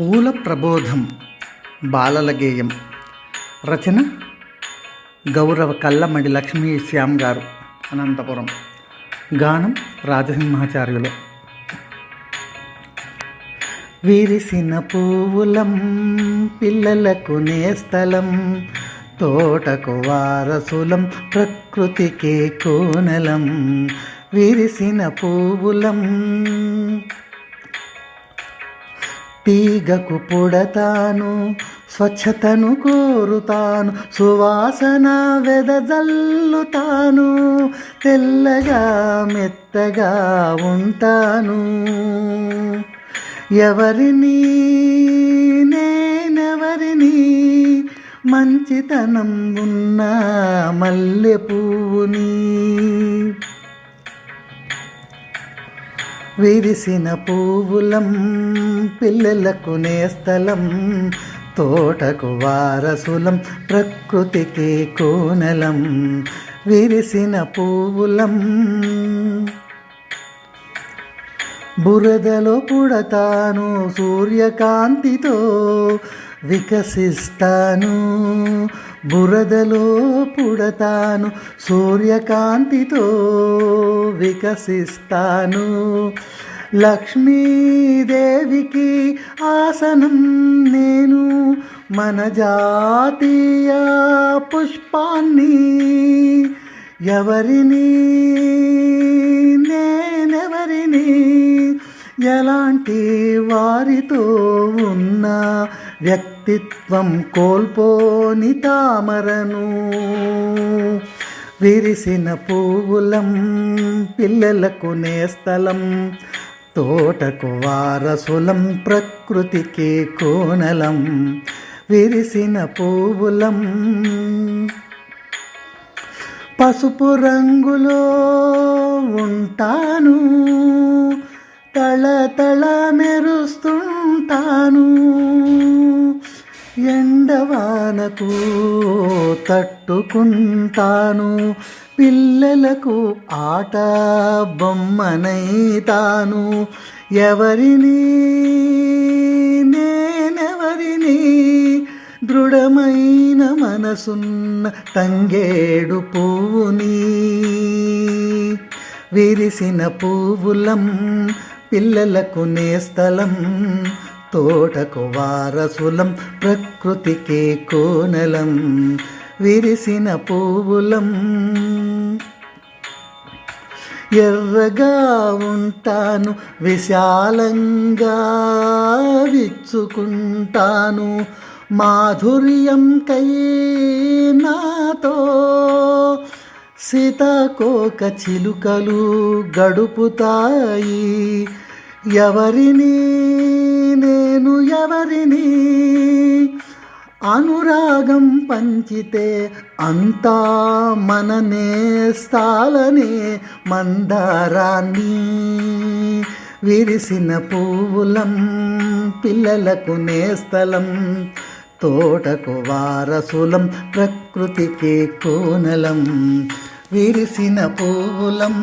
పూల ప్రబోధం బాలల గేయం రచన గౌరవ కల్లమడి లక్ష్మీ శ్యామ్ గారు అనంతపురం. గానం రాజసింహాచార్యులు. విరిసిన పువ్వులం పిల్లలకు నేస్తలం తోటకు వారసులం ప్రకృతికే కోనలం. విరిసిన పువ్వులం తీగకు పుడతాను స్వచ్ఛతను కోరుతాను సువాసన వెదజల్లుతాను తెల్లగా మెత్తగా ఉంటాను. ఎవరిని నేనెవరిని మంచితనం ఉన్న మల్లె పువ్వుని విరిసిన పువ్వులం పిల్లలకు నేస్తలం తోటకు వారసులం ప్రకృతికి కోనలం. విరిసిన పువ్వులం. బురదలో పుడతాను సూర్యకాంతితో వికసిస్తాను. బురదలో పుడతాను సూర్యకాంతితో. వికసిస్తాను. లక్ష్మీదేవికి ఆసనం నేను మన జాతీయ పుష్పాన్ని. ఎవరిని? నేనెవరిని? ఎలాంటి వారితో ఉన్న వ్యక్తిత్వం కోల్పోని తామరను? విరిసిన పువ్వులం పిల్లలకు నేస్తలం తోటకు వారసులం ప్రకృతికి కోనలం. విరిసిన పువ్వులం పసుపు రంగులో ఉంటాను తళతళ మెరుస్తుంటాను. ఎండవానకు తట్టుకుంటాను. పిల్లలకు ఆట బొమ్మనైతాను. ఎవరిని? నేనెవరిని? దృఢమైన మనసున్న తంగేడు పువ్వుని. విరిసిన పువ్వులం పిల్లలకు నేస్తలం తోటకు వారసులం ప్రకృతికి కోనలం విరిసిన పువ్వులం. ఎర్రగా ఉంటాను విశాలంగా విచ్చుకుంటాను. మాధుర్యం కై నాతో సీతాకోక చిలుకలు గడుపుతాయి. ఎవరిని నేను ఎవరిని అనురాగం పంచితే అంతా మననే నేస్తాలనే మందారాన్ని విరిసిన పువ్వులం పిల్లలకు నేస్తలం తోటకు వారసులం ప్రకృతికి కోనలం. విరిసిన పువ్వులం